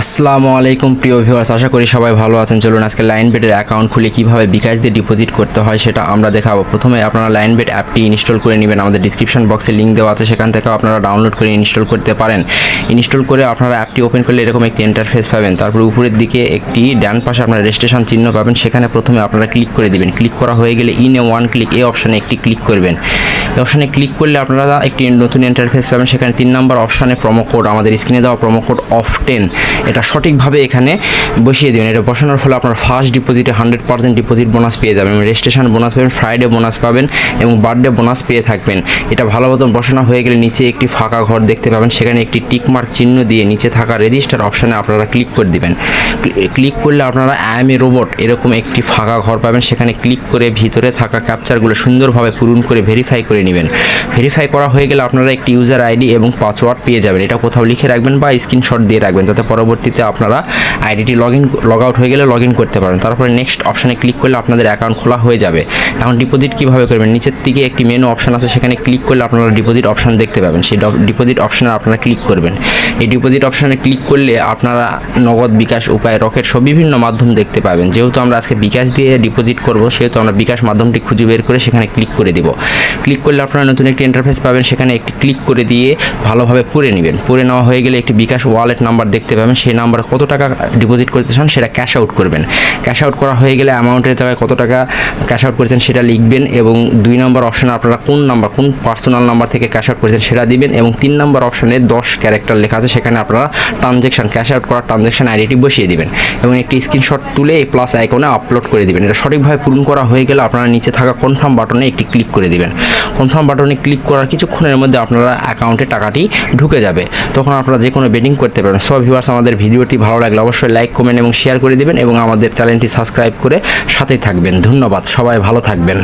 আসসালামু আলাইকুম, প্রিয় ভিউয়ার্স আশা করি সবাই ভালো আছেন। চলুন আজকে লাইন বেডের অ্যাকাউন্ট খুলে কীভাবে বিকাশ দিয়ে ডিপোজিট করতে হয় সেটা আমরা দেখাবো। প্রথমে আপনারা লাইন বেড অ্যাপটি ইনস্টল করে নেবেন। আমাদের ডিসক্রিপশন বক্সে লিঙ্ক দেওয়া আছে। সেখান থেকে আপনারা ডাউনলোড করে ইনস্টল করতে পারেন। ইনস্টল করে আপনারা অ্যাপটি ওপেন করলে এরকম একটি ইন্টারফেস পাবেন। তারপর উপরের দিকে একটি ডান পাশে আপনারা রেজিস্ট্রেশন চিহ্ন পাবেন। সেখানে প্রথমে আপনারা ক্লিক করে দিবেন। ক্লিক করা হয়ে গেলে ইন এ ওয়ান ক্লিক এই অপশানে একটি ক্লিক করবেন। অপশানে ক্লিক করলে আপনারা একটি নতুন ইন্টারফেস পাবেন। সেখানে তিন নম্বর অপশানে প্রোমো কোড আমাদের স্ক্রিনে দেওয়া প্রোমো কোড অফ টেন এটা সঠিকভাবে এখানে বসিয়ে দেবেন। এটা বসানোর ফলে আপনার ফার্স্ট ডিপোজিটে হান্ড্রেড পার্সেন্ট ডিপোজিট বোনাস পেয়ে যাবেন রেজিস্ট্রেশন বোনাস পাবেন ফ্রাইডে বোনাস পাবেন এবং বার্থডে বোনাস পেয়ে থাকবেন। এটা ভালো মতন বসানো হয়ে গেলে নিচে একটি ফাঁকা ঘর দেখতে পাবেন। সেখানে একটি টিকমার্ক চিহ্ন দিয়ে নিচে থাকা রেজিস্টার অপশানে আপনারা ক্লিক করে দিবেন। ক্লিক করলে আপনারা অ্যাম এ রোবট এরকম একটি ফাঁকা ঘর পাবেন। সেখানে ক্লিক করে ভিতরে থাকা ক্যাপচারগুলো সুন্দরভাবে পূরণ করে ভেরিফাই করে নেবেন। ভেরিফাই করা হয়ে গেলে আপনারা একটি ইউজার আইডি এবং পাসওয়ার্ড পেয়ে যাবেন। এটা কোথাও লিখে রাখবেন বা স্ক্রিনশট দিয়ে রাখবেন যাতে পরবর্তীতে আপনারা আইডিটি লগ ইন লগ আউট হয়ে গেলে লগ ইন করতে পারেন। তারপরে নেক্সট অপশানে ক্লিক করলে আপনাদের অ্যাকাউন্ট খোলা হয়ে যাবে। এখন ডিপোজিট কীভাবে করবেন? নিচের দিকে একটি মেনু অপশান আছে, সেখানে ক্লিক করলে আপনারা ডিপোজিট অপশান দেখতে পাবেন। সেই ডিপোজিট অপশানে আপনারা ক্লিক করবেন। এই ডিপোজিট অপশানে ক্লিক করলে আপনারা নগদ, বিকাশ, উপায় রকেট সব বিভিন্ন মাধ্যম দেখতে পাবেন। যেহেতু আমরা আজকে বিকাশ দিয়ে ডিপোজিট করব, সেহেতু আমরা বিকাশ মাধ্যমটি খুঁজে বের করে সেখানে ক্লিক করে দিব। ক্লিক করলে আপনারা নতুন একটি ইন্টারফেস পাবেন, সেখানে একটি ক্লিক করে দিয়ে ভালোভাবে পুরে নেবেন। পুরে নেওয়া হয়ে গেলে একটি বিকাশ ওয়ালেট নাম্বার দেখতে পাবেন, সেই নাম্বার কত টাকা ডিপোজিট করতে চান সেটা ক্যাশ আউট করবেন। ক্যাশ আউট করা হয়ে গেলে অ্যামাউন্টের জায়গায় কত টাকা ক্যাশ আউট করেছেন সেটা লিখবেন এবং দুই নম্বর অপশানে আপনারা কোন নাম্বার কোন পার্সোনাল নাম্বার থেকে ক্যাশ আউট করেছেন সেটা দিবেন এবং তিন নম্বর অপশানে দশ ক্যারেক্টার লেখা আছে, সেখানে আপনারা ট্রানজেকশন ক্যাশ আউট করার ট্রানজেকশন আইডিটি বসিয়ে দিবেন এবং একটি স্ক্রিনশট তুলে এই প্লাস আইকনে আপলোড করে দিবেন। এটা সঠিকভাবে পূরণ করা হয়ে গেলে আপনারা নিচে থাকা কনফার্ম বাটনে একটি ক্লিক করে দিবেন। কনফার্ম বাটনে ক্লিক করার কিছুক্ষণের মধ্যে আপনারা অ্যাকাউন্টে টাকাটি ঢুকে যাবে। তখন আপনারা যে কোনো বেটিং করতে পারেন। সব ভিউয়ার্স আমাদের ভিডিওটি ভালো লাগলে অবশ্যই লাইক কমেন্ট এবং শেয়ার করে দেবেন এবং আমাদের চ্যানেলটি সাবস্ক্রাইব করে সাথেই থাকবেন। ধন্যবাদ। সবাই ভালো থাকবেন।